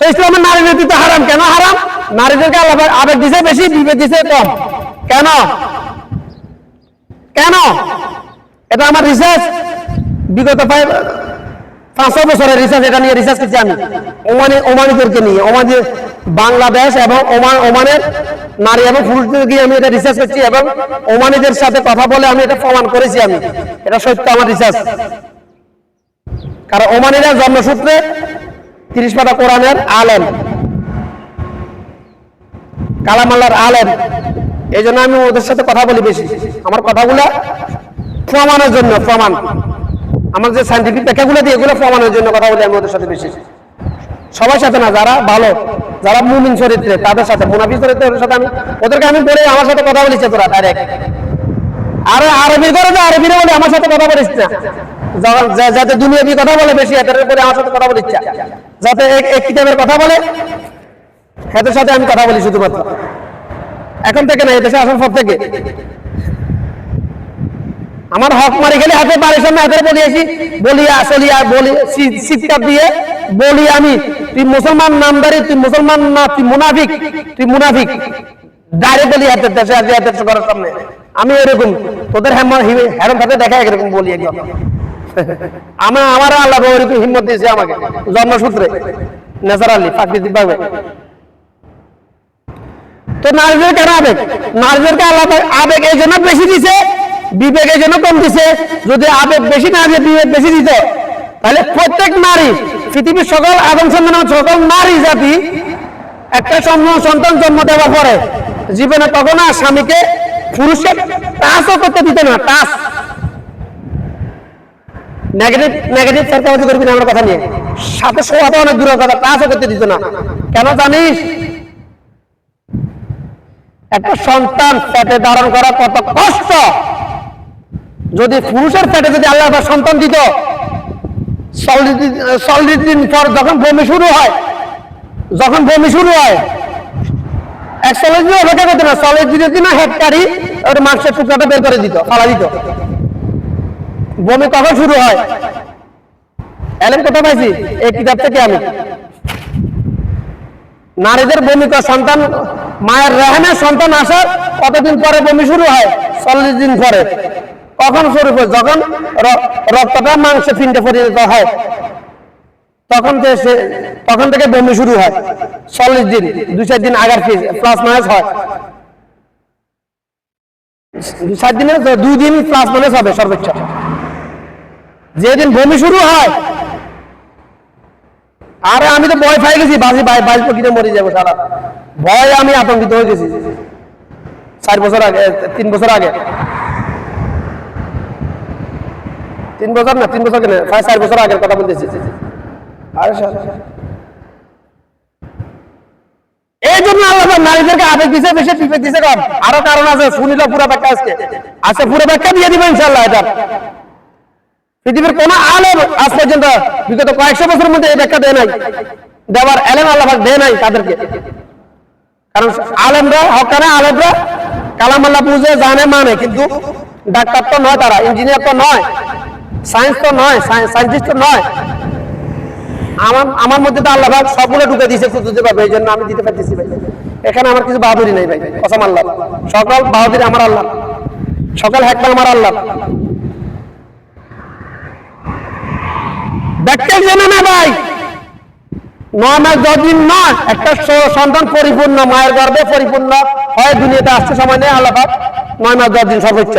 ইসলামের নারী হারাম। কেন হারাম? নারীদেরকে আবেগ দিছে, বেশি দিছে, কম। কেন? কেন? এটা আমার রিসার্চ বিগত পাঁচশো বছরের রিসার্চ এটা নিয়ে রিসার্চ করছি আমি। ওমানি, ওমানিদেরকে নিয়ে। ওমানি বাংলাদেশ এবং ওমান, ওমানের নারী এবং পুরুষদের গিয়ে আমি এটা রিসার্চ করছি এবং ওমানিদের সাথে কথা বলে আমি এটা প্রমাণ করেছি আমি। এটা সত্য আমার রিসার্চ কারণ ওমানিরা জন্মসূত্রে তিরিশ পাতা কোরআনের আলেম। কালামাল্লার আলেম। এই জন্য আমি ওদের সাথে কথা বলি বেশি। আমার কথাগুলা প্রমাণের জন্য, প্রমাণ। আমার যে সাইন্টিফিক ব্যাখ্যাগুলো দিয়ে এগুলো প্রমাণের জন্য কথা বলি আমি ওদের সাথে বেশি। সবার সাথে না, যারা ভালো, যারা মুমিন চরিত্রে, তাদের সাথে মুনাফি চরিত্রে, ওদের সাথে আমি ওদেরকে আমি বলে আমার সাথে কথা বলিছে তোরা ডাইরেক্ট আরে আরবি করে আরবিরে বলে, আমার সাথে কথা বলিস না। যাতে দুনিয়াবি কথা বলে বেশি, এদের করে আমার কথা বলিস না। যাতে এক কিতাবের কথা বলে, এদের সাথে আমি কথা বলি শুধুমাত্র। এখন থেকে না এদেশে আসার পর থেকে। আমার হক মারি গেলে হাতে বাড়ির সামনে হাতের বলি আসি বলিয়া, চলিয়া, বলি চিৎকার দিয়ে বলি আমি, তুই মুসলমান নামদারি, তুই মুসলমান না, তুই মুনাফিক তুই মুনাফিক। ডাইরেক্ট বলি, হাতের দেশে আজ হাতের ঘরের সামনে। আমি এরকম, তোদের হ্যামার হ্যারম সাথে দেখা এরকম বলি একদম। আমার আল্লাহ হিম্মত দিয়েছে আমাকে। জন্মসূত্রে। ন্যাচারালি তো নারীদের কেন আবেগ? নারীদেরকে আল্লাহ আবেগ এই জন্য বেশি দিছে? বিবেক এই জন্য কম দিছে? যদি আবেগ বেশি না বিবেক বেশি দিত, তাহলে প্রত্যেক নারী, পৃথিবীর সকল আদম সন্তান সকল নারী জাতি একটা সন্তান সন্তান জন্ম দেওয়ার পরে জীবনে কখনো আর স্বামীকে পুরুষকে টাচও করতে দিত না, টাচ। নেগেটিভ নেগেটিভ চারটাবাজি করবি না আমার কথা নিয়ে। সাথে অনেক দূরের কথা করতে দিত না। কেন জানিস? একটা সন্তান পেটে ধারণ করা কত কষ্ট। যদি পুরুষের পেটে যদি আল্লাহ সন্তান দিত চল্লিশ দিন পর যখন বমি শুরু হয়, যখন বমি শুরু হয় একচল্লিশ দিন অপেক্ষা করতো না। চল্লিশ দিনের দিন হেডকারি ওর মাংসের টুকরাটা বের করে দিত, ফালা দিত। বমি কখন শুরু হয়? এলেন কোথায় পাইছি? এই কিতাব থেকে আমি। নারীদের বমি সন্তান, মায়ের রেহানে সন্তান আসার কতদিন পরে বমি শুরু হয়? চল্লিশ দিন পরে। কখন শুরু হয়? যখন রক্তটা মাংসে পিণ্ডে পরিণত হয়, তখন থেকে তখন থেকে বমি শুরু হয়। চল্লিশ দিন, দুই চার দিন আগার প্লাস মাইনাস হয়। দুই চার দিনে দুই দিন প্লাস মাইনাস হবে সর্বোচ্চ। যেদিন বমি শুরু হয়, আরে আমি তো ভয় পাই গেছি, বাজি বাই বাইশ কিনে মরে যাব সারা। ভয় আমি আতঙ্কিত হয়ে গেছি। চার বছর আগে, তিন বছর আগে। তিন বছর না, তিন বছর কেন প্রায় চার বছর আগের কথা বলতেছি। এই জন্য আল্লাহ নারীদেরকে আবেগ দিছে, বেশি বিবেক দিছে কম আরও কারণ আছে, শুনিল পুরো ব্যাখ্যা আজকে। আজকে পুরো ব্যাখ্যা দিয়ে দিবেন ইনশাল্লাহ এটা পৃথিবীর কোন আলেম আজ পর্যন্ত বিগত কয়েকশো বছরের মধ্যে এই ব্যাখ্যা দেয় নাই। দেওয়ার আলেম আল্লাহ দেয় নাই তাদেরকে। কারণ আলেমরা, হকানে আলেমরা কালাম আল্লাহ বুঝে, জানে মানে কিন্তু ডাক্তার তো নয় তারা, ইঞ্জিনিয়ার তো নয়, সায়েন্স তো নয় সায়েন্টিস্ট তো নয়। আমার আমার মধ্যে তো আল্লাহ পাক সবগুলো ঢুকে দিয়েছে খুঁজতে পারবে এই জন্য আমি দিতে পারতেছি ভাই। এখানে আমার কিছু বাহাদুরি নেই ভাই, কসম আল্লাহ। সকল বাহাদুরি আমার আল্লাহ। সকল হ্যাকমা আমার আল্লাহ। ব্যাখ্যা জানে না ভাই। নয় মাস দশ দিন নয় একটা সন্তান পরিপূর্ণ, মায়ের গর্ভে পরিপূর্ণ হয়, দুনিয়াতে আসতে সময় নেই, আল্লাহ নয় মাস দশ দিন সর্বোচ্চ।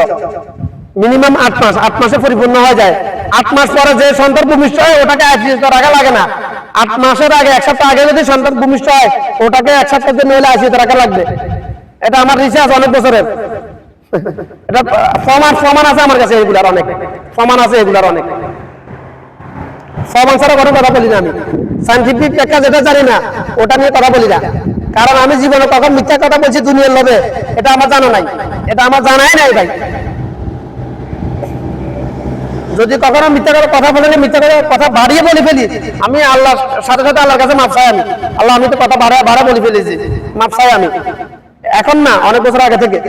মিনিমাম আট মাস, আট মাসে পরিপূর্ণ হয়ে যায়। আট মাস পরে যে সন্তান ভূমিষ্ঠ হয়, ওটাকে আইসিএস রাখা লাগে না। আট মাসের আগে, এক সপ্তাহ আগে যদি সন্তান ভূমিষ্ঠ হয়, ওটাকে এক সপ্তাহের জন্য হলে আইসিএস রাখা লাগবে। এটা আমার রিসার্চ অনেক বছরের। এটা প্রমাণ প্রমাণ আছে আমার কাছে এগুলার অনেক। প্রমাণ আছে এগুলার অনেক। প্রমাণ কোনো কথা বলি না আমি। সাইন্টিফিক ব্যাখ্যা যেটা জানি না, ওটা নিয়ে কথা বলি না। কারণ আমি জীবনে কখন মিথ্যা কথা বলছি দুনিয়ার লোভে এটা আমার জানা নাই। এটা আমার জানাই নাই ভাই। যদি কখনো মিথ্যা করে কথা বলে, মিথ্যা করে কথা বাড়িয়ে বলে ফেলি, আমি আল্লাহ সাথে সাথে আল্লাহর কাছে মাপ চাই আমি। আল্লাহ আমি তো কথা বাড়া বাড়া বলে ফেলেছি। মাপ চাই আমি। এখন না, অনেক বছর আগে থেকে।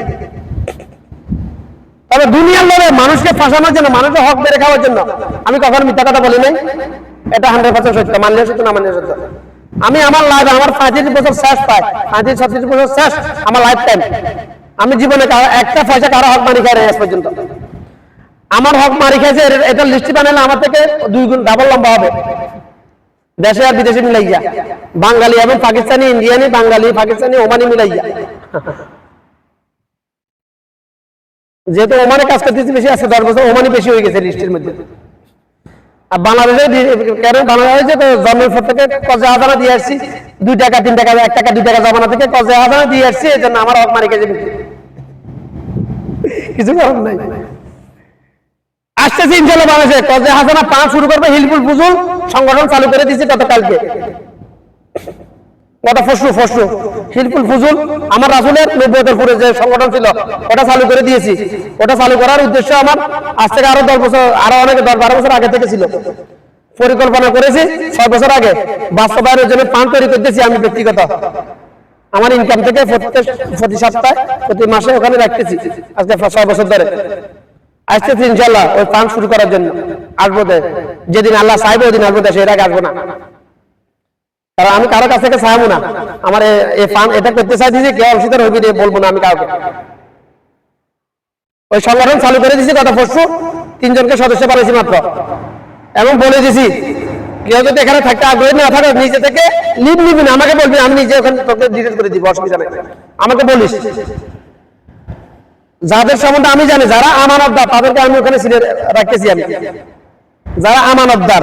তবে দুনিয়ার লোভে মানুষকে ফাঁসানোর জন্য, মানুষের হক বেড়ে খাওয়ার জন্য আমি কখনো মিথ্যা কথা বলি নাই। এটা হান্ড্রেড পার্সেন্ট সত্য মানলে সত্য না মানলে সত্য? আমি আমার লাইফ আমার পঁয়ত্রিশ বছর শেষ পাই পঁয়ত্রিশ, ছত্রিশ বছর শেষ আমার লাইফ টাইম আমি জীবনে একটা পয়সা কারও হক মানি খাই আজ পর্যন্ত। আমার হক মারি খাইছে এটা লিস্টি বানালে আমার থেকে দুই গুণ ডাবল লম্বা হবে। দেশে আর বিদেশে মিলাইয়া। বাঙালি এবং পাকিস্তানি, ইন্ডিয়ানি, বাঙালি, পাকিস্তানি, ওমানি মিলাইয়া। যেহেতু ওমানে কাজ করতেছি বেশি আছে, দশ বছর ওমানি বেশি হয়ে গেছে লিস্টের মধ্যে। আর বাংলাদেশে কেন বাংলাদেশে তো জন্মের পর থেকে কজে হাজানা দিয়ে আসছি। দুই টাকা, তিন টাকা, এক টাকা, দুই টাকা জমানা থেকে কজে হাজানা দিয়ে আসছি, এই জন্য আমার হক মারি গেছে কিছু করার নাই। আসতেছে ইনশাল্লাহ বাংলাদেশে। কজে হাজানা পাঁচ শুরু করবে হিলফুল ফুজুল সংগঠন চালু করে দিয়েছে গতকালকে। কত ফসলু ফসলু? হিলফুল ফুজুল, আমার রাসুলের নব্বইতের পুরে যে সংগঠন ছিল, ওটা চালু করে দিয়েছি। ওটা চালু করার উদ্দেশ্য আমার আজ থেকে আরও দশ বছর, আরও অনেক দশ বারো বছর আগে থেকে ছিল। পরিকল্পনা করেছি, ছয় বছর আগে বাস্তবায়নের জন্য পান তৈরি করতেছি আমি ব্যক্তিগত। আমার ইনকাম থেকে প্রতি সপ্তাহে, প্রতি মাসে ওখানে রাখতেছি, আজকে ছয় বছর ধরে। আসতেছি ইনশাল্লাহ ওই পান শুরু করার জন্য। আসব। যেদিন আল্লাহ চাইবে, ওই দিন আসব এর আগে আসব না। কারণ আমি কারও কাছ থেকে চাইব না। আমার এটা করতে চাইছি যে কেউ অংশীদার হবি রে বলব না আমি কাউকে। ওই সংগঠন চালু করে দিয়েছি গত পরশু, তিনজনকে সদস্য বানাইছি মাত্র। এবং বলে দিছি, কেউ যদি এখানে থাকতে আগ্রহী না থাকে, নিজে থেকে লিভ নিবি না। আমাকে বলবি আমি নিজে ওখানে তোকে ডিটেল করে দিব, অসুবিধা নেই। আমাকে বলিস। যাদের সম্বন্ধে আমি জানি, যারা আমানতদার, তাদেরকে আমি ওখানে রাখতেছি আমি। যারা আমানতদার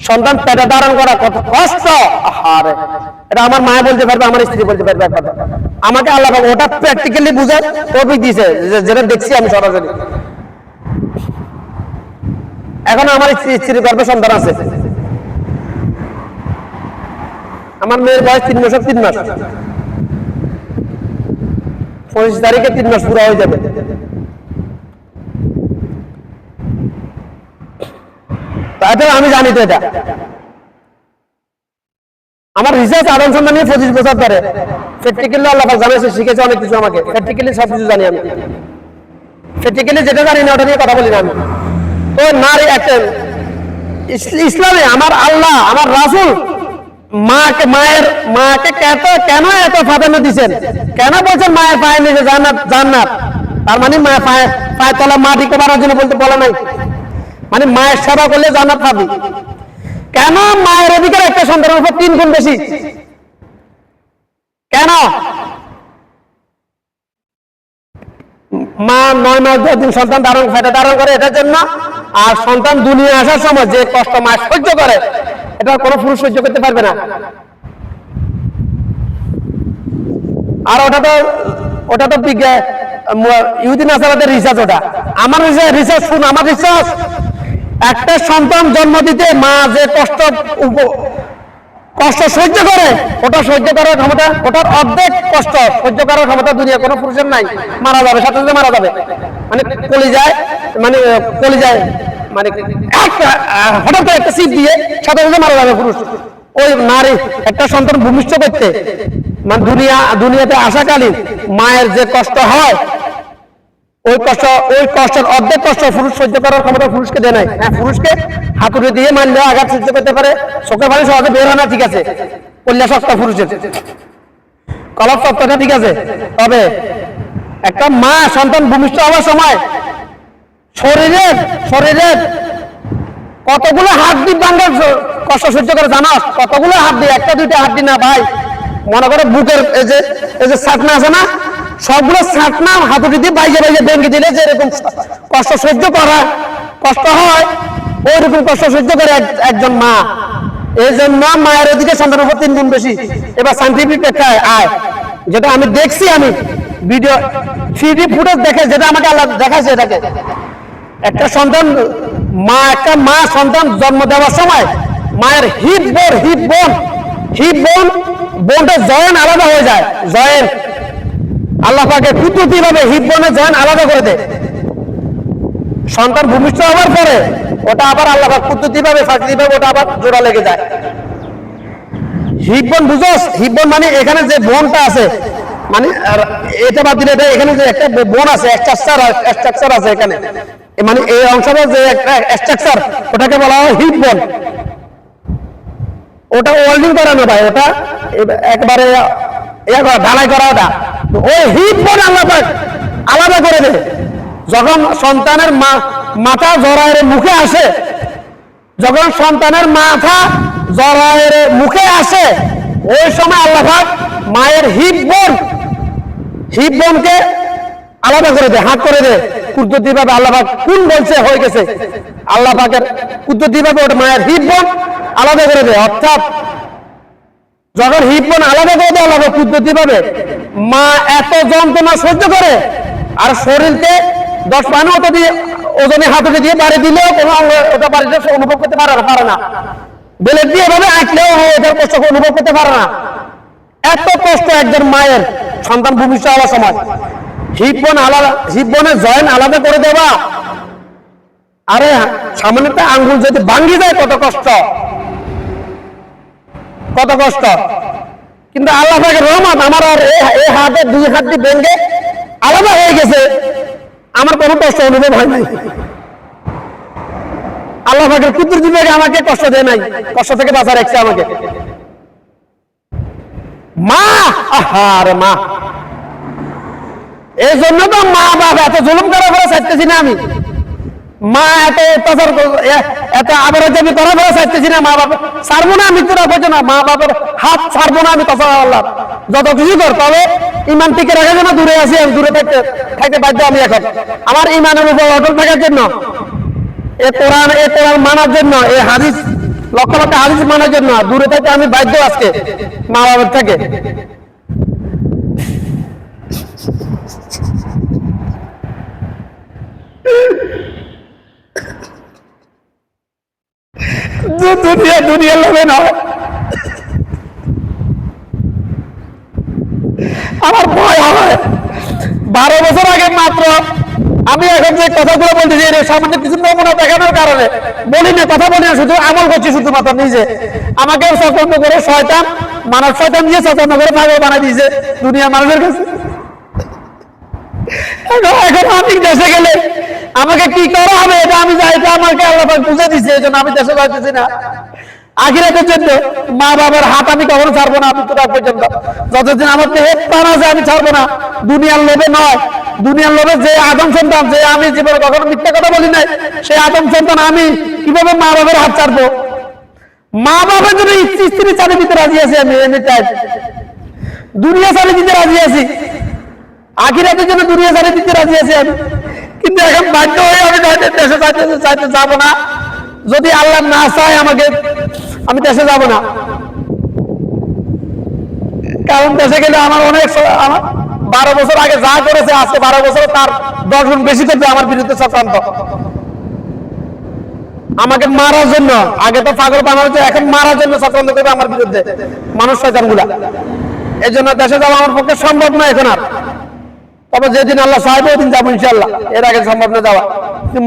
সন্তান পেটে ধারণ করা কত কষ্ট? আরে এটা আমার মা বলতে পারবে, আমার স্ত্রী বলতে পারবে কথা। আমাকে আল্লাহ ওটা প্র্যাকটিক্যালি বুঝে দিয়েছে, যে- যেটা দেখছি আমি সরাসরি। এখন আমার স্ত্রী, স্ত্রীর গর্ভে সন্তান আছে। আমার মেয়ের বয়স তিন মাস তিন মাস। পঁচিশ তারিখে তিন মাস পুরো হয়ে যাবে। তাতে আমি জানি তো এটা। আমার রিসার্চ আদান সন্ধান নিয়ে পঁচিশ বছর ধরে। প্র্যাকটিক্যালি আল্লাহ পাক জানাইছে শিখেছে অনেক কিছু আমাকে। প্র্যাকটিক্যালি সব কিছু জানি আমি। প্র্যাকটিক্যালি যেটা জানি না, ওটা নিয়ে কথা বলি না আমি। তো নারী একটা ইসলামে আমার আল্লাহ, আমার রাসুল মাকে মায়ের মাকে কেন কেন এত প্রাধান্য দিচ্ছেন কেন বলছেন মায়ের পায়ের নিচে জান্নাত জান্নাত? তার মানে মায়ের পায়ে পায়ের তলা মাটি কমানোর জন্য বলতে বলা নাই। মানে মায়ের সেবা করলে জান্নাত পাবি। কেন মায়ের অধিকার একটা সন্তানের উপর তিন গুণ বেশি? কেন? মা নয় মাস দশ দিন সন্তান ধারণ ফেটে ধারণ করে এটার জন্য। আর সন্তান দুনিয়া আসার সময় যে কষ্ট মা সহ্য করে, এটা কোনো পুরুষ সহ্য করতে পারবে না। আর ওটা তো ওটা তো বিজ্ঞান ইহুদিন আসার রিসার্চ ওটা। আমার রিসার্চ শুন, আমার রিসার্চ একটা সন্তান জন্ম দিতে মা যে কষ্ট কষ্ট সহ্য করে, ওটা সহ্য করার ক্ষমতা, ওটার অর্ধেক কষ্ট সহ্য করার ক্ষমতা দুনিয়া কোনো পুরুষের নাই। মারা যাবে, সাথে সাথে মারা যাবে। মানে কলি যায় মানে কলি যায় মানে হঠাৎ করে একটা সিট দিয়ে সাথে সাথে মারা যাবে পুরুষ। ওই নারী একটা সন্তান ভূমিষ্ঠ করতে মানে দুনিয়া, দুনিয়াতে আসাকালীন মায়ের যে কষ্ট হয় ওই কষ্ট, ওই কষ্টের অর্ধেক কষ্ট পুরুষ সহ্য করার ক্ষমতা পুরুষকে দেয় নাই। হ্যাঁ পুরুষকে হাতুড়ি দিয়ে মারলে আঘাত সহ্য করতে পারে, চোখের পানি সহজে বের হয় না, ঠিক আছে। কল্যা সত্তা পুরুষের। কলপ সত্তাটা ঠিক আছে। তবে একটা মা সন্তান ভূমিষ্ঠ হওয়ার সময় শরীরের শরীরের কতগুলো হাত দিয়ে বাঙ্গার কষ্ট সহ্য করে জানাস কতগুলো হাত দিয়ে একটা দুইটা হাত দি না ভাই, মনে করে বুকের এই যে এই যে ছাটনা আছে না? সবগুলো ছাটনা হাতুড়ি দিয়ে বাইজে বাইজে ভেঙে দিলে যে এরকম কষ্ট সহ্য করা, কষ্ট হয়, ওইরকম কষ্ট সহ্য করে একজন মা। এই জন্য মায়ের ওদিকে সন্তানের উপর তিন গুণ বেশি। এবার সাইন্টিফিক প্রেক্ষায় আয়। যেটা আমি দেখছি আমি ভিডিও থ্রি ফুটেজ দেখে যেটা আমাকে আল্লাহ দেখাচ্ছে এটাকে। একটা সন্তান, মা, একটা মা সন্তান জন্ম দেওয়ার সময় মায়ের হিপ বোন হিপ বোন হিপ বোন বোনটা জয়েন আলাদা হয়ে যায়। জয়েন আল্লাহ কুদরতি ভাবে হিপ বোনের আলাদা করে দেয়। সন্তান ভূমিষ্ঠ হওয়ার পরে ওটা আবার আল্লাহ কুদরতি ভাবে প্রাকৃতিক ভাবে ওটা আবার জোড়া লেগে যায়। হিব্বন বুঝোস? হিব্বন মানে এখানে যে বোনটা আছে মানে এটা বাদ দিলে এখানে যে একটা বোন আছে স্ট্রাকচার আছে এখানে। মানে এই অংশটা যে একটা স্ট্রাকচার ওটাকে বলা হয় হিপ বোন। ওটা ওয়েল্ডিং করা না ভাই, ওটা একবারে ঢালাই করা ওটা। ওই হিপ বোন আল্লাহ পাক আলাদা করে দেয়। যখন সন্তানের মাথা জরায়ের মুখে আসে, যখন সন্তানের মাথা জরায়ের মুখে আসে, ওই সময় আল্লাহ পাক মায়ের হিপ বোন হিপ বোনকে আলাদা করে দেয়, হাত করে দেয়। কুদরতি ভাবে আল্লাহ পাক কোন বলছে, হয়ে গেছে। আল্লাহ পাকের কুদরতি ভাবে ওটা মায়ের হিপ বোন আলাদা করে দেয়। অর্থাৎ যখন হিপ বোন আলাদা করে দেয় আল্লাহ পাক কুদরতি ভাবে, মা এত যন্ত্রণা সহ্য করে, আর শরীরকে দশ পানি ওটা দিয়ে ওজনে হাতুড়ি দিয়ে বাড়ি দিলেও কোনো ওটা বাড়িতে অনুভব করতে পারে পারে না। বেলেট দিয়ে এভাবে আঁকলেও ওটার কষ্ট অনুভব করতে পারে না। এত কষ্ট একজন মায়ের সন্তান ভূমিষ্ঠ হওয়ার সময়। হিপবন আলাদা হিপবনের জয়েন আলাদা করে দেওয়া। আরে সামান্য একটা আঙ্গুল যদি ভাঙ্গি যায়, কত কষ্ট। কত কষ্ট? কিন্তু আল্লাহ রহমত আমার আর এই- হাতে, দুই হাতটি ভেঙে আলাদা হয়ে গেছে। আমার কোনো কষ্ট অনুভব হয় নাই। আল্লাহ আমাকে কষ্ট দেয় নাই। কষ্ট থেকে বাঁচা রাখছে আমাকে। মা! আহারে মা! এই জন্য তো মা বাবা এত জুলুম করা করে চাইতেছি না আমি। মা এত অত্যাচার এত আবার আমি করা করে চাইতেছি না, মা বাবা ছাড়বো না আমি তোরা বলছো না, মা বাবার হাত ছাড়বো না আমি কথা আল্লাহ। যত কিছু কর তবে ইমান টিকে রাখার জন্য দূরে আছি, আমি দূরে থাকতে থাকতে বাধ্য আমি এখন। আমার ইমানের উপর অটল থাকার জন্য, এ কোরআন এ কোরআন মানার জন্য, এ হাদিস, লক্ষ লক্ষ হাদিস মানার জন্য দূরে থাকতে আমি বাধ্য আজকে মা বাবার থেকে দু- দুনিয়া দুনিয়া লোভে নয় আমার ভয় হয় বারো বছর আগে মাত্র আমি এখন যে কথাগুলো বলতেছি সামান্য কিছু নমুনা দেখানোর কারণে বলি না কথা বলি না শুধু আমল করছি শুধুমাত্র নিজে। আমাকে সতর্ক করে শয়তান, মানব শয়তান দিয়ে সতর্ক করে পাগল বানাই দিয়েছে দুনিয়া মানুষের কাছে। এখন আমি দেশে গেলে আমাকে কি করা হবে, এটা আমি যাই এটা আমাকে আল্লাহ বুঝে দিচ্ছে এই জন্য আমি দেশে যাইতেছি না। আখিরাতের জন্য মা বাবার হাত আমি কখনো ছাড়বো না, আমি তোরা পর্যন্ত। যতদিন আমার দেহে প্রাণ আছে, আমি ছাড়বো না। দুনিয়ার লোভে নয়। দুনিয়ার লোভে যে আদম সন্তান, যে আমি জীবনে কখনো মিথ্যা কথা বলি নাই, সেই আদম সন্তান আমি কীভাবে মা বাবার হাত ছাড়বো? মা বাবার জন্য স্ত্রী চারি দিতে রাজি আছি আমি, এমনি টাইপ দুনিয়া চারি দিতে রাজি আছি। আখিরাতের জন্য দুনিয়া ছাড়ে দিতে রাজি আছি আমি। কিন্তু এখন বাধ্য হয়ে আমি দেশে চাইতে চাইতে যাব না। যদি আল্লাহ না চায় আমাকে আমি দেশে যাব না। কারণ দেশে গেলে আমার অনেক আমার বারো বছর আগে যা করেছে, আজকে বারো বছর তার দশ গুণ বেশি করবে আমার বিরুদ্ধে চক্রান্ত। আমাকে মারার জন্য, আগে তো পাগল বানানো এখন মারার জন্য চক্রান্ত করবে আমার বিরুদ্ধে। মানুষ শয়তানগুলা এই জন্য দেশে যাওয়া আমার পক্ষে সম্ভব না এখন আর। তবে যেদিন আল্লাহ চাইবে ওই দিন যাব ইনশাল্লাহ এর আগে সম্ভব না যাওয়া।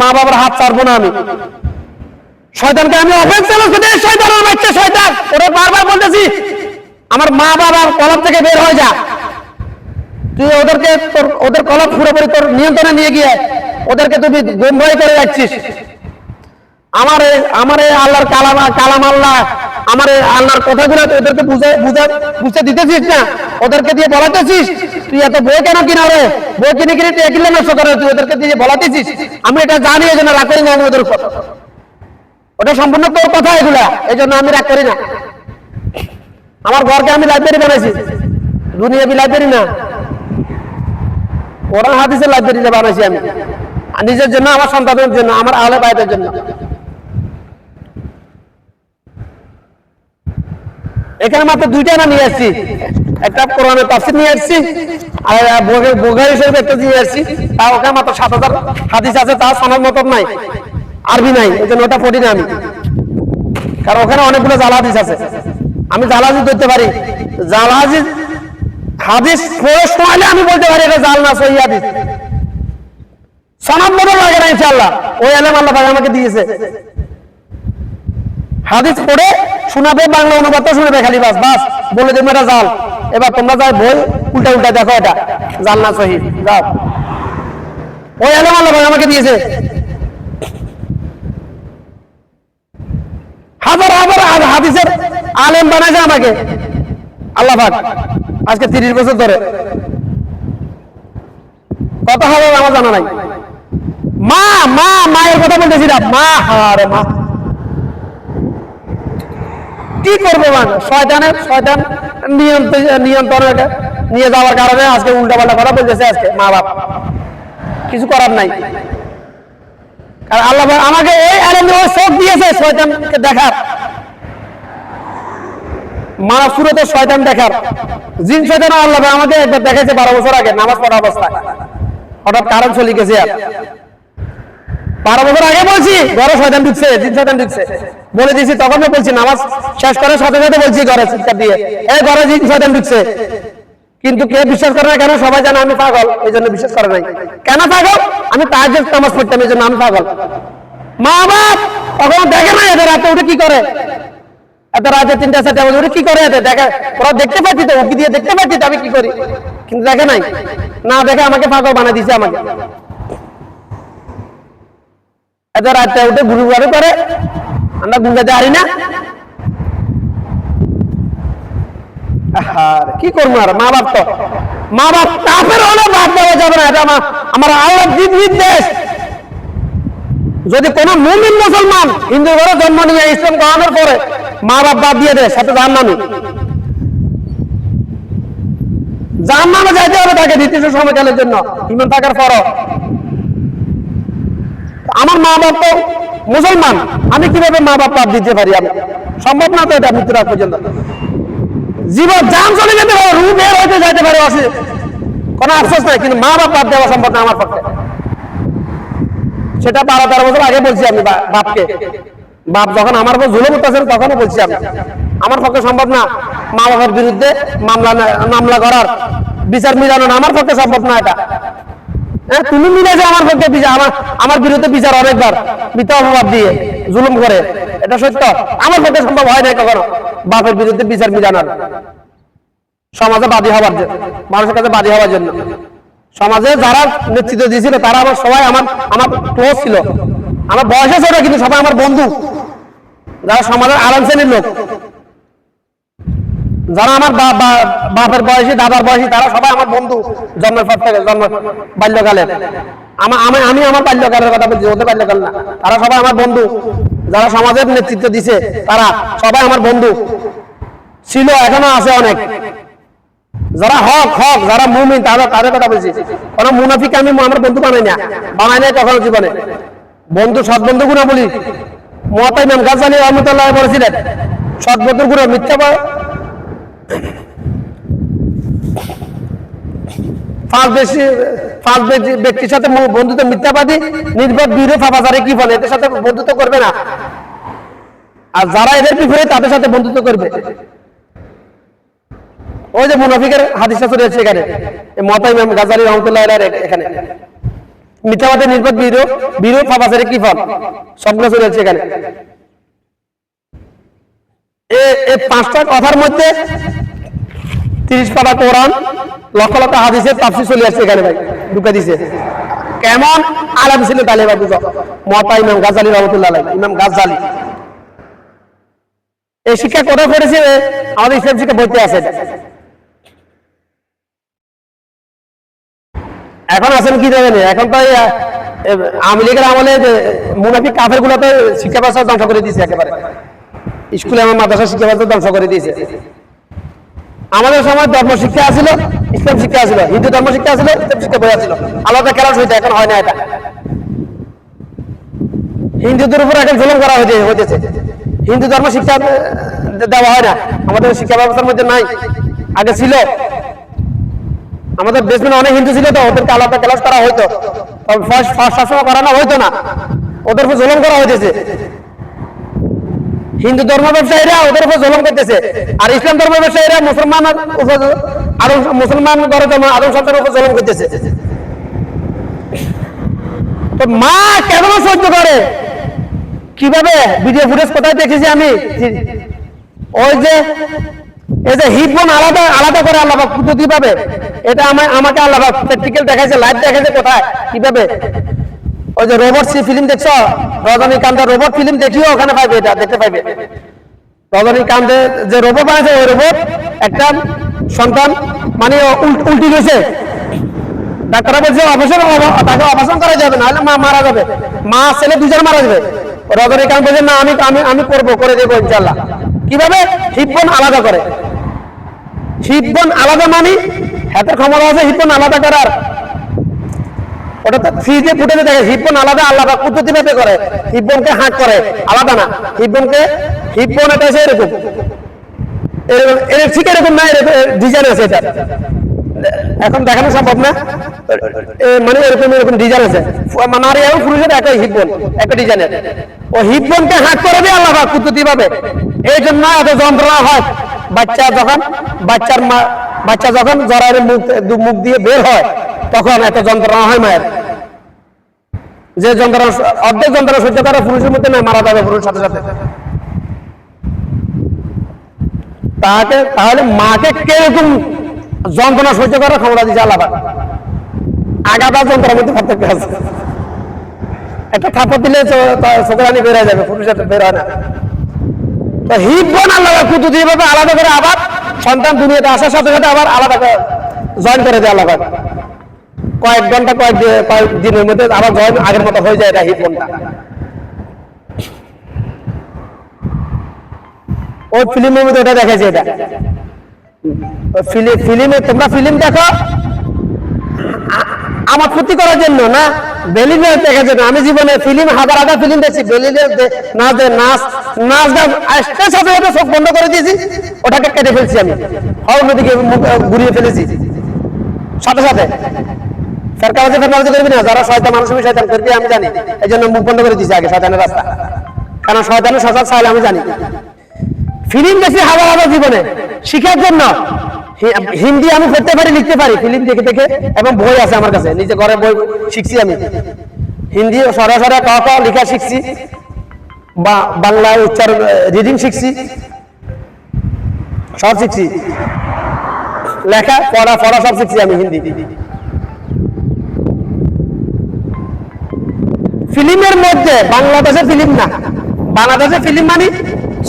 মা বাবার হাত ছাড়বো না আমি। শয়তানকে আমি অফেন্স চ্যালেঞ্জ করতে শয়তানের বাচ্চা, শয়তান। ওরা বারবার বলতেছি, আমার মা বাবার কলম থেকে বের হয়ে যা। তুই ওদেরকে তোর, ওদের কলম পুরোপুরি তোর নিয়ন্ত্রণে নিয়ে গিয়ে ওদেরকে তুমি গুমরাই করে যাচ্ছিস আমার আমার আল্লাহর কালাম কালাম আল্লাহ, আমার আল্লাহর কথাগুলো ওদেরকে বুঝে বুঝে বুঝতে দিতেছিস না? ওদেরকে দিয়ে বলাতেছিস? তুই এত বই কেন কিনা রে বই কিনে কিনে তুই একিলে নষ্ট করে, তুই ওদেরকে দিয়ে বলাতেছিস? আমি এটা জানি এই জন্য করি না আমি ওদের উপর। ওটা সম্পূর্ণ তোর কথা এগুলা এই জন্য আমি রাগ করি না। আমার ঘরকে আমি লাইব্রেরি বানাইছি। দুনিয়া বি লাইব্রেরি না? কোরআন, হাদিসের লাইব্রেরিতে বানাইছি আমি। নিজের জন্য, আমার সন্তানের জন্য, আমার আহলে বাইদের জন্য। এখানে মাত্র দুইটা না নিয়ে আসছি। একটা কোরআনের তাফসির নিয়ে আসছি, আর বোগারি শরীফ একটা নিয়ে আসছি। তা ওখানে মাত্র সাত হাজার হাদিস আছে তা শোনার মতন নাই। আরবি নাই, এই জন্য ওটা পড়ি না আমি। কারণ ওখানে অনেকগুলো জাল হাদিস আছে। আমি জাল হাদিস ধরতে পারি। জাল হাদিস পড়ে শোনালে আমি বলতে পারি এটা জাল না, সহি হাদিস। সনাব মতো লাগে না ইনশাল্লাহ ওই আলেম আল্লাহ আমাকে দিয়েছে। হাদিস পড়ে শোনাবে, বাংলা অনুবাদ শুনবে খালি, বাস বাস, বলে দেবো এটা জাল। এবার তোমরা যাই বই উল্টা উল্টা দেখো এটা। জাল না, সহি। যাও। ওই আলেম আল্লাহ আমাকে দিয়েছে। হাজার হাজার হাদিসের আলেম বানাইছে আমাকে। আল্লাহ আজকে তিরিশ বছর ধরে। হবে আমার জানা নাই। মা মা, মায়ের কথা বলতেছি না। মা মা। কি করব শয়তান নিয়ন্ত্রণ নিয়ন্ত্রণে নিয়ে যাওয়ার কারণে আজকে উল্টা পাল্টা কথা বলতেছে আজকে মা বাপ কিছু করার নাই। কারণ আল্লাহ আমাকে এই আনন্দ চোখ দিয়েছে, শয়তানকে দেখার। মানব সুরতে শয়তান দেখার। জিন শয়তান আল্লাহ আমাকে একবার দেখাইছে বারো বছর আগে, নামাজ পড়া অবস্থায়। হঠাৎ কারণ চলে গেছে আর। বারো বছর আগে বলছি, ঘরে শয়তান ঢুকছে, জিন শয়তান ঢুকছে। বলে দিয়েছি, তখন তো বলছি, নামাজ শেষ করার সাথে সাথে বলছি, ঘরে চিৎকার দিয়ে। এই ঘরে জিন শয়তান ঢুকছে। কিন্তু কে বিশ্বাস করে না কেন? সবাই জানে আমি পাগল, এই জন্য বিশ্বাস করে নাই। কেন পাগল? আমি তার নামাজ পড়তাম, এই জন্য আমি পাগল। মা বাপ তখন দেখে না এদের রাতে উঠে কি করে? এত রাতে তিনটা কি করে দেখে, ওরা দেখতে পাচ্ছি তো দিয়ে দেখতে পাচ্ছি আমি কি করি? কিন্তু দেখে নাই। না দেখে আমাকে পাগল দিছে আমাকে। এত রাতে উঠে ঘুরে করে, আমরা পারি না। কি করব আর? মা বাপ তো। মা বাপ কাফের হলে বাপ দেওয়া যাবে না, এটা আমার আমার আল্লাহ নির্দেশ যদি কোন মুমিন মুসলমান হিন্দু ঘরে জন্ম নিয়ে ইসলাম গ্রহণের পরে মা বাপ বাদ দিয়ে দেয় সাথে জান নামি জান নামে যাইতে হবে তাকে নির্দিষ্ট সময়কালের জন্য। ইমান থাকার পরও। আমার মা বাপ তো মুসলমান। আমি কীভাবে মা বাপ বাদ দিতে পারি আমি? সম্ভব না তো এটা মৃত্যুর পর্যন্ত। জীবন জান চলে যেতে পারে রু বের হইতে যাইতে পারে কোনো আফসোস নাই কিন্তু মা বাপ বাদ দেওয়া সম্ভব না আমার পক্ষে। সেটা বারো তেরো বছর আগে বলছি আমি বাপকে। বাপ যখন আমার উপর জুলুম করতেছেন তখনও বলছি আমি। আমার পক্ষে সম্ভব না মা বাবার বিরুদ্ধে মামলা মামলা করার। বিচার মিলানো না, আমার পক্ষে সম্ভব না এটা। হ্যাঁ তুমি মিলেছো আমার পক্ষে বিচার আমার আমার বিরুদ্ধে বিচার অনেকবার মিথ্যা অপবাদ দিয়ে জুলুম করে। এটা সত্য। আমার পক্ষে সম্ভব হয় না কখনো বাপের বিরুদ্ধে বিচার মিলানোর। সমাজে বাদী হওয়ার জন্য, মানুষের কাছে বাদী হওয়ার জন্য। সমাজে যারা নেতৃত্ব দিয়েছিল, তারা আমার সবাই আমার আমার ক্লোজ ছিল। আমার বয়সে ছোট, কিন্তু সবাই আমার বন্ধু। যারা সমাজের আরাম শ্রেণির লোক। যারা আমার বাপের বয়সী, দাদার বয়সী, তারা সবাই আমার বন্ধু। জন্মের পর থেকে জন্ম বাল্যকালের আমার আমি আমি আমার বাল্যকালের কথা বলছি, ওদের বাল্যকাল না। তারা সবাই আমার বন্ধু। যারা সমাজের নেতৃত্ব দিছে, তারা সবাই আমার বন্ধু। ছিল, এখনও আছে অনেক। যারা হক হক, যারা মুমিন তারা তাদের কথা বলছি কোন মুনাফিক আমি, আমার বন্ধু বানাই না। বানাই নাই কখনো জীবনে। বন্ধু, সৎ বন্ধু গুণা বলি। মহাতাই নাম গাছালি রহমতুল্লাহ বলেছিলেন গুণা মিথ্যা পাঁচ ব্যক্তির সাথে বন্ধুত্ব মিথ্যাবাদী, নির্ভর কি বলে? এদের সাথে বন্ধুত্ব করবে না। আর যারা এদের বিপরীত, তাদের সাথে বন্ধুত্ব করবে। ওই যে মুনাফিকের হাদিসটা চলে যাচ্ছে এখানে। এই মতা ইমাম গাজালি রহমতুল্লাহ এখানে। মিথ্যাবাদী নির্ভর বীর বীর ফাফাজারে কি ফল? সবগুলো চলে যাচ্ছে এখানে। এই পাঁচটা কথার মধ্যে তিরিশ পাতা কোরআন, লক্ষ লক্ষ হাদিসের তাফসির চলে আসছে এখানে ভাই, ঢুকে দিছে। কেমন আলাম ছিল তাহলে বুঝো। মতা ইমাম গাজালি রহমতুল্লাহ ইমাম গাজালি এই শিক্ষা কোথায় পড়েছে? আমাদের ইসলাম শিক্ষা বইতে আছে। এখন আছেন কি জানেন? এখন তো আওয়ামী লীগের আমলে মুনাফিক কাফেরগুলো তো শিক্ষা ব্যবস্থা ধ্বংস করে দিয়েছে একেবারে। স্কুলে আমার মাদ্রাসা শিক্ষা ব্যবস্থা ধ্বংস করে দিয়েছে। আমাদের সময় ধর্ম শিক্ষা আছিল, ইসলাম শিক্ষা আছিল, হিন্দু ধর্ম শিক্ষা আছিল, ইসলাম শিক্ষা বই আছিল। আলাদা ক্লাস হইতে এখন হয় না এটা। হিন্দুদের উপর এখন জুলুম করা হয়েছে হিন্দু ধর্ম শিক্ষা দেওয়া হয় না। আমাদের শিক্ষা ব্যবস্থার মধ্যে নাই। আগে ছিল আমাদের দেশে অনেক হিন্দু ছিল তো, ওদেরকে আলাদা ক্লাস করা হইতো। ফার্স্ট সবসময় করানো হইতো না। ওদের উপর জুলুম করা হইতেছে। হিন্দু ধর্ম ব্যবসায়ীরা ওদের উপর জলম করতেছে। আর ইসলাম ধর্ম ব্যবসায়ীরা মুসলমান আরও মুসলমান যেমন আদম সন্তানের উপর জলম করতেছে। তো মা কেন সহ্য করে? কীভাবে? ভিডিও ফুটেজ কোথায় দেখেছি আমি? ওই যে এই যে হিপবন আলাদা আলাদা করে আল্লাহ পদ্ধতি পাবে এটা আমার আমাকে প্র্যাকটিক্যাল দেখাইছে লাইভ দেখাইছে কোথায়, কীভাবে? ওই যে রোবট সি ফিল্ম দেখছ? রজনীকান্তের রোবট ফিল্ম দেখিও, ওখানে পাইবে এটা, দেখতে পাইবে। যে রোবট বানাইছে, ওই রোবট একটা সন্তান মানে উল্টি গেছে। বলছে, অপারেশন তাকে অপারেশন করা যাবে, নাহলে মা মারা যাবে। মা, ছেলে দুজন মারা যাবে। রজনীকান্ত বলছে, না, আমি আমি করব, করে দেবো ইনশাল্লাহ কীভাবে? হিপবন আলাদা করে। হিপবন আলাদা মানি এত ক্ষমতা আছে, হিপবন আলাদা করার। ওটা তো ফ্রিজে ফুটে দেখে, হিপবন আলাদা আলাদা কুদ্দুতি ভেবে করে। হিপবনকে হাঁক করে, আলাদা না। হিপবনকে, হিপবন এটা এরকম। এরকম, এর ঠিক এরকম না, এরকম ডিজাইন আছে এটা। এখন দেখানো সম্ভব না। মানে এরকম এরকম ডিজাইন আছে। পুরুষের হিপবন একটা ডিজাইনের ও হিপবনকে হাত করে দিয়ে আল্লাহ এই জন্য এত যন্ত্রণা হয়। বাচ্চা যখন, বাচ্চার মা বাচ্চা যখন জরায়ের মুখ মুখ দিয়ে বের হয়, তখন এত যন্ত্রণা হয় মায়ের। যে যন্ত্রণা অর্ধেক যন্ত্রণা সহ্য করা, পুরুষের মধ্যে নয়, মারা যাবে পুরুষের সাথে সাথে। তাকে তাহলে মাকে কীরকম যন্ত্রণা সহ্য করার ক্ষমতা দিচ্ছে আল্লাহ পাক। আগাদা যন্ত্রণার মধ্যে পার্থক্য আছে। একটা থাপড় দিলে চোখরানি বের যাবে, পুরুষের বের হয় না। তো হিপ আল্লাহ কুতু দিয়ে আলাদা করে আবার সন্তান দুনিয়াতে আসার সাথে সাথে আবার আলাদা করে জয়েন করে দেয় আল্লাহ কয়েক ঘণ্টা, কয়েক কয়েক দিনের মধ্যে আবার জয়েন আগের মতো হয়ে যায় এটা হিপ বোনটা ওই ফিল্মের মধ্যে ওটা দেখেছে এটা। ফিল্ম, তোমরা ফিল্ম দেখো? আমার ক্ষতি করার জন্য না? বেলিনে দেখার জন্য আমি জীবনে ফিল্ম, হাজার হাজার ফিল্ম দেখছি। বেলিনে নাচ নাচ নাচ গান সাথে সাথে চোখ বন্ধ করে দিয়েছি। ওটাকে কেটে ফেলছি আমি। হওয়ার নদীকে ঘুরিয়ে ফেলেছি। সাথে সাথে। সরকার যে ফেরমাজি করবি না? যারা শয়তান, মানুষ শয়তান করবি, আমি জানি। এই জন্য মুখ বন্ধ করে দিয়েছি আগে, শয়তানের রাস্তা। কারণ শয়তানের সজাগ চাইলে আমি জানি। ফিল্ম দেখছি হাজার হাজার জীবনে। শিখার জন্য। হিন্দি আমি পড়তে পারি, লিখতে পারি ফিল্ম দেখে দেখে, এবং বই আছে আমার কাছে। নিজে ঘরে বই শিখছি আমি। হিন্দি সরাসরি ক ক লেখা শিখছি, বা বাংলা উচ্চারণ রিডিং শিখছি, সব শিখছি। লেখা, পড়া পড়া সব শিখছি আমি হিন্দি। ফিল্মের মধ্যে, বাংলাদেশের ফিল্ম না। বাংলাদেশের ফিল্ম মানে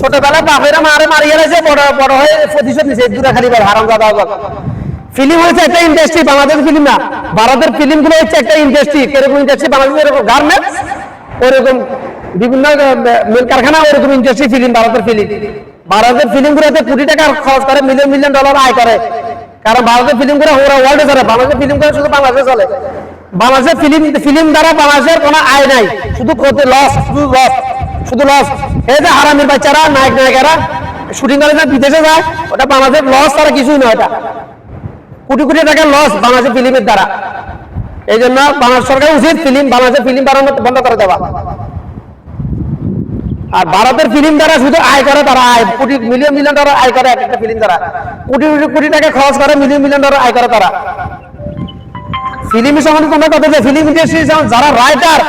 ছোটবেলায় বাপেরা মারে গেছে বড় বড় হয়ে প্রতিশোধ নিছে দূরে খালি হারাম দাদা ফিল্ম হচ্ছে একটা ইন্ডাস্ট্রি বাংলাদেশ ফিল্ম না। ভারতের ফিল্মগুলো হচ্ছে একটা ইন্ডাস্ট্রি কীরকম ইন্ডাস্ট্রি বাংলাদেশ এরকম গার্মেন্টস বিভিন্ন মিল কারখানা ইন্ডাস্ট্রি ফিল্ম ভারতের ফিল্ম ভারতের ফিল্ম গুলোতে কোটি টাকা খরচ করে মিলিয়ন মিলিয়ন ডলার আয় করে। কারণ ভারতের ফিল্মগুলো ওরা ওয়ার্ল্ডে চলে, বাংলাদেশের ফিল্মগুলো শুধু বাংলাদেশে চলে। বাংলাদেশের ফিল্ম ফিল্ম দ্বারা বাংলাদেশের কোনো আয় নাই, শুধু লস শুধু লস শুধু লস এই যে হারামির বাচ্চারা, নায়ক, নায়িকারা শুটিং করে না বিদেশে যায়, ওটা বাংলাদেশের লস তারা কিছুই নয় এটা। কোটি কোটি টাকার লস বাংলাদেশের ফিল্মের দ্বারা। এই জন্য বাংলাদেশ সরকার উচিত ফিল্ম বাংলাদেশের ফিল্ম বানানো বন্ধ করে দেওয়া। আর ভারতের ফিল্ম দ্বারা শুধু আয় করে তারা আয়, কোটি মিলিয়ন মিলিয়ন ডলার আয় করে এক একটা ফিল্ম দ্বারা। কোটি কোটি কোটি টাকা খরচ করে মিলিয়ন মিলিয়ন ডলার আয় করে তারা। ফিল্ম সম্বন্ধে তোমরা কথা ফিল্ম ইন্ডাস্ট্রি যারা রাইটার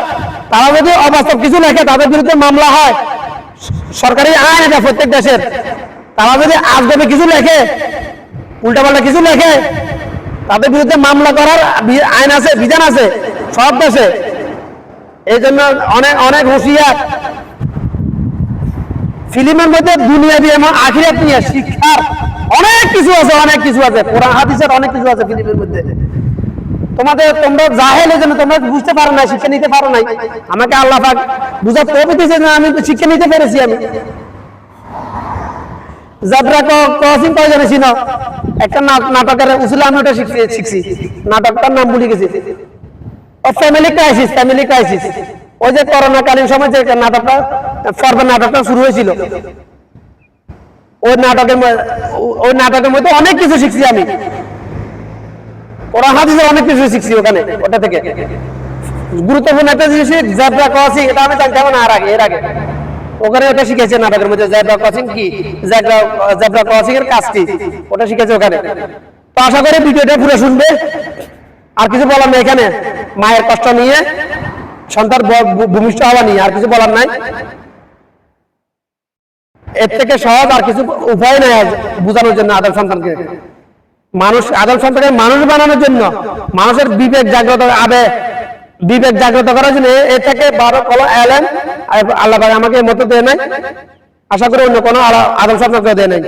তারা যদি অবাস্তব কিছু লেখে, তাদের বিরুদ্ধে মামলা হয়। সরকারি আইন এটা প্রত্যেক দেশের। তারা যদি আজগবে কিছু লেখে, উল্টাপাল্টা কিছু লেখে, তাদের বিরুদ্ধে মামলা করার আইন আছে, বিধান আছে, সব দেশে। এই জন্য অনেক অনেক হুঁশিয়ার। ফিল্মের মধ্যে দুনিয়া দিয়ে এবং আখিরাত নিয়ে শিক্ষার অনেক কিছু আছে, অনেক কিছু আছে। কোরআন, হাদিসের অনেক কিছু আছে ফিল্মের মধ্যে। তোমাদের, তোমরা জাহেল এই জন্য তোমরা বুঝতে পারো না শিক্ষা নিতে পারো নাই। আমাকে আল্লাহ পাক বুঝার তো দিতেছে না আমি শিক্ষা নিতে পেরেছি আমি। যাত্রা ক্রসিং জানে ছিল একটা নাটকের উসুলে আমি ওটা শিখছি নাটকটার নাম গেছি। ও ফ্যামিলি ক্রাইসিস ফ্যামিলি ক্রাইসিস ওই যে করোনা কালীন সময় যে নাটকটা ফর্দ নাটকটা শুরু হয়েছিল। ওই নাটকের ওই নাটকের মধ্যে অনেক কিছু শিখছি আমি। ওরা হাদিসে অনেক কিছু শিখছি ওখানে, ওটা থেকে। গুরুত্বপূর্ণ একটা জিনিস জাবরা ক্রসিং, এটা আমি জানতাম না আর আগে, এর আগে। ওখানে ওটা শিখেছে নাটকের মধ্যে জেব্রা ক্রসিং কি? জেব্রা ক্রসিং এর কাজ কি ওটা শিখেছে ওখানে। তো আশা করি ভিডিওটা পুরো শুনবে। আর কিছু বলার নেই এখানে, মায়ের কষ্ট নিয়ে, সন্তান ভূমিষ্ঠ হওয়া নিয়ে, আর কিছু বলার নাই। এর থেকে সহজ আর কিছু উপায় নেই বোঝানোর জন্য আদম সন্তানকে। মানুষ আদম সন্তানকে মানুষ বানানোর জন্য মানুষের বিবেক জাগ্রত আবে বিবেক জাগ্রত করার জন্য এ থেকে বারো কলো এলেন। আল্লাহ ভাই আমাকে মত দেয় নাই। আশা করি অন্য কোনো আদল সন্তানকে দেয় নাই।